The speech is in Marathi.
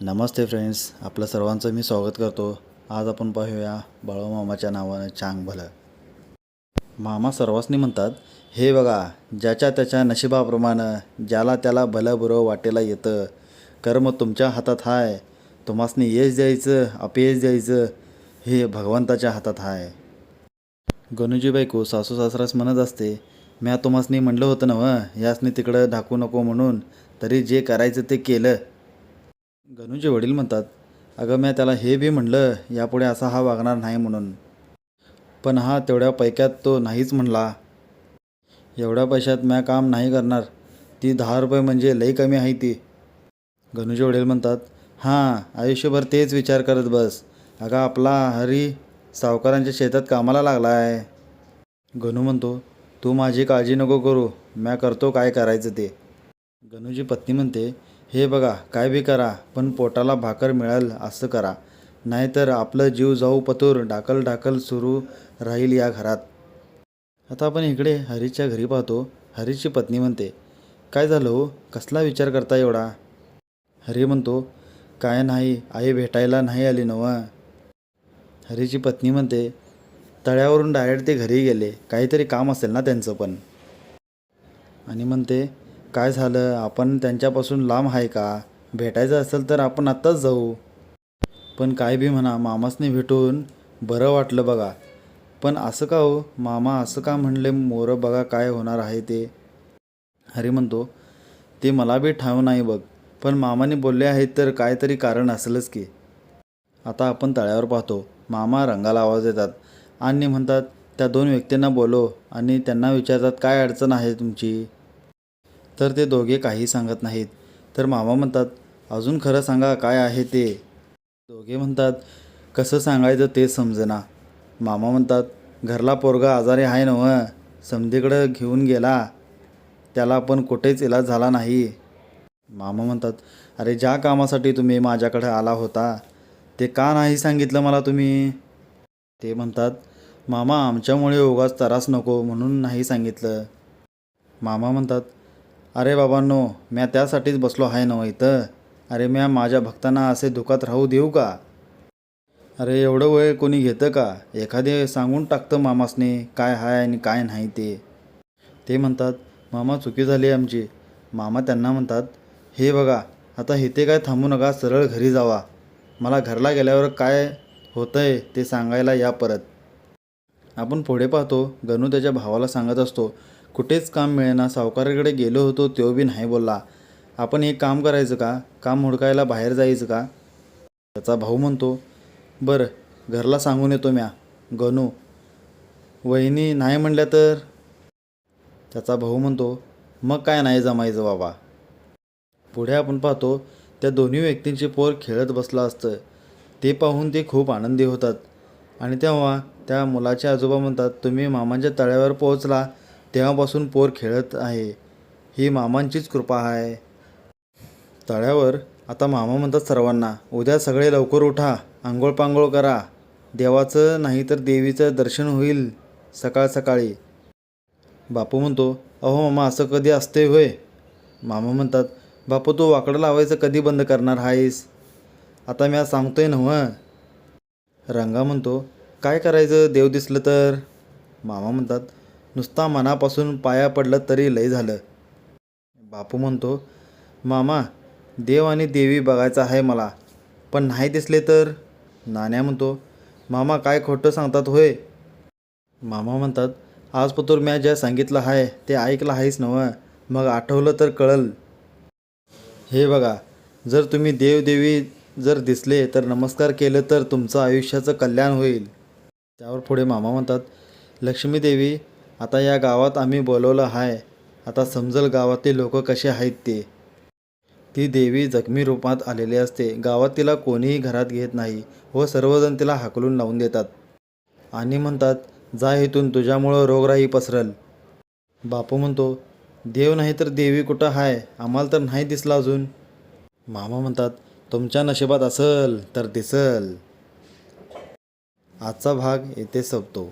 नमस्ते फ्रेंड्स आपलं सर्वांचं मी स्वागत करतो. आज आपण पाहूया बाळूमामाच्या नावानं चांग भलं मामा सर्वांनी म्हणतात हे बघा ज्याच्या त्याच्या नशिबाप्रमाणे ज्याला त्याला भलं बुरं वाटेला येतं. कर्म तुमच्या हातात आहे तुम्हासनी यश द्यायचं अपयश द्यायचं हे भगवंताच्या हातात आहे गणूजी बायको सासू सासरास म्हणत असते म्या तुम्हासनी म्हणलं होतं ना व यासनी तिकडं ढाकू नको म्हणून तरी जे करायचं ते केलं. गणूचे वडील म्हणतात अगं म्या त्याला हे बी म्हणलं यापुढे असा हा वागणार नाही म्हणून. पण हा तेवढ्या पैक्यात तो नाहीच म्हणला. एवढ्या पैशात म्या काम नाही करणार. ती दहा रुपये म्हणजे लई कमी आहे ती. गणूचे वडील म्हणतात हां आयुष्यभर तेच विचार करत बस. अगं आपला हरी सावकारांच्या शेतात कामाला लागला आहे गणू म्हणतो तू माझी काळजी नको करू. म्या करतो काय करायचं ते. गणूची पत्नी म्हणते हे बघा काय बी करा पण पोटाला भाकर मिळेल असं करा. नाहीतर आपलं जीव जाऊ पतूर ढाकल ढाकल सुरू राहील या घरात. आता आपण इकडे हरीच्या घरी पाहतो. हरीची पत्नी म्हणते काय झालं हो? कसला विचार करता एवढा? हरी म्हणतो काय नाही आई भेटायला नाही आली नव. हरीची पत्नी म्हणते तळ्यावरून डायरेक्ट ते घरी गेले. काहीतरी काम असेल ना त्यांचं पण. आणि म्हणते काय झालं? आपण त्यांच्यापासून लांब आहे का? भेटायचं असेल तर आपण आत्ताच जाऊ. पण काय बी म्हणा मामासने भेटून बरं वाटलं बघा. पण असं का हो? मामा असं का म्हणले मोरं बघा काय होणार आहे ते? हरी म्हणतो ते मला बी ठाव नाही बघ. पण मामाने बोलले आहेत तर काहीतरी कारण असेलच की. आता आपण तळ्यावर पाहतो. मामा रंगाला आवाज देतात. आणि म्हणतात त्या दोन व्यक्तींना बोलो आणि त्यांना विचारतात काय अडचण आहे तुमची? तर ते दोघे काही सांगत नाहीत. तर मामा म्हणतात अजून खरं सांगा काय आहे ते? दोघे म्हणतात कसं सांगायचं ते समजना. मामा म्हणतात घरला पोरगा आजारी आहे नव समधीकडं घेऊन गेला. त्याला पण कुठेच इलाज झाला नाही. मामा म्हणतात अरे ज्या कामासाठी तुम्ही माझ्याकडे आला होता ते का नाही सांगितलं मला तुम्ही? ते म्हणतात मामा आमच्यामुळे उगाच त्रास नको म्हणून नाही सांगितलं. मामा म्हणतात अरे बाबांनो म्या त्यासाठीच बसलो आहे ना इथं. अरे म्या माझ्या भक्तांना असे दुखात राहू देऊ का? अरे एवढं वय कोणी घेतं का? एखादे सांगून टाकतं मामासने काय आहे आणि काय नाही ते. ते म्हणतात मामा चुकी झाली आमची. मामा त्यांना म्हणतात हे बघा आता इथे काय थांबू नका सरळ घरी जावा. मला घरला गेल्यावर काय होतंय ते सांगायला या परत. आपण पुढे पाहतो गणू त्याच्या भावाला सांगत असतो कुठेच काम मिळेना सावकाराकडे गेलो होतो तो बी नाही बोलला. आपण एक काम करायचं का? काम हुडकायला बाहेर जायचं का? त्याचा भाऊ म्हणतो बरं घरला सांगून येतो म्या गणू. वहिनी नाही म्हणल्या तर? त्याचा भाऊ म्हणतो मग काय नाही जमायचं बाबा. पुढे आपण पाहतो त्या दोन्ही व्यक्तींचे पोर खेळत बसलं असतं. ते पाहून ते खूप आनंदी होतात. आणि तेव्हा त्या मुलाचे आजोबा म्हणतात तुम्ही मामांच्या तळ्यावर पोहोचला तेव्हापासून पोर खेळत आहे. ही मामांचीच कृपा आहे. तळ्यावर आता मामा म्हणतात सर्वांना उद्या सगळे लवकर उठा आंघोळ पांघोळ करा. देवाचं नाही तर देवीचं दर्शन होईल सकाळ सकाळी. बापू म्हणतो अहो मामा असं कधी असते होय? मामा म्हणतात बापू तू वाकडं लावायचं कधी बंद करणार आहेस आता मी आज सांगतोय नव्हं. रंगा म्हणतो काय करायचं? देव दिसलं तर? मामा म्हणतात नुसता मनापासून पाया पडलं तरी लय झालं. बापू म्हणतो मामा देव आणि देवी बघायचं आहे मला पण नाही दिसले तर? नाण्या म्हणतो मामा काय खोटं सांगतात होय? मामा म्हणतात आजपतूर म्या ज्या सांगितलं आहे ते ऐकलं आहेस नवं मग आठवलं तर कळल. हे बघा जर तुम्ही देवदेवी जर दिसले तर नमस्कार केलं तर तुमचं आयुष्याचं कल्याण होईल. त्यावर पुढे मामा म्हणतात लक्ष्मीदेवी आता या गावात आम्ही बोलवलं आहे आता समजल गावातील लोक कसे आहेत ते. ती देवी जखमी रूपात आलेली असते. गावात तिला कोणीही घरात घेत नाही व सर्वजण तिला हाकलून लावून देतात. आणि म्हणतात जा इथून तुझ्यामुळं रोगराई पसरल. बापू म्हणतो देव नाही तर देवी कुठं आहे आम्हाला तर नाही दिसला अजून. मामा म्हणतात तुमच्या नशिबात असल तर दिसल. आजचा भाग येथे संपतो.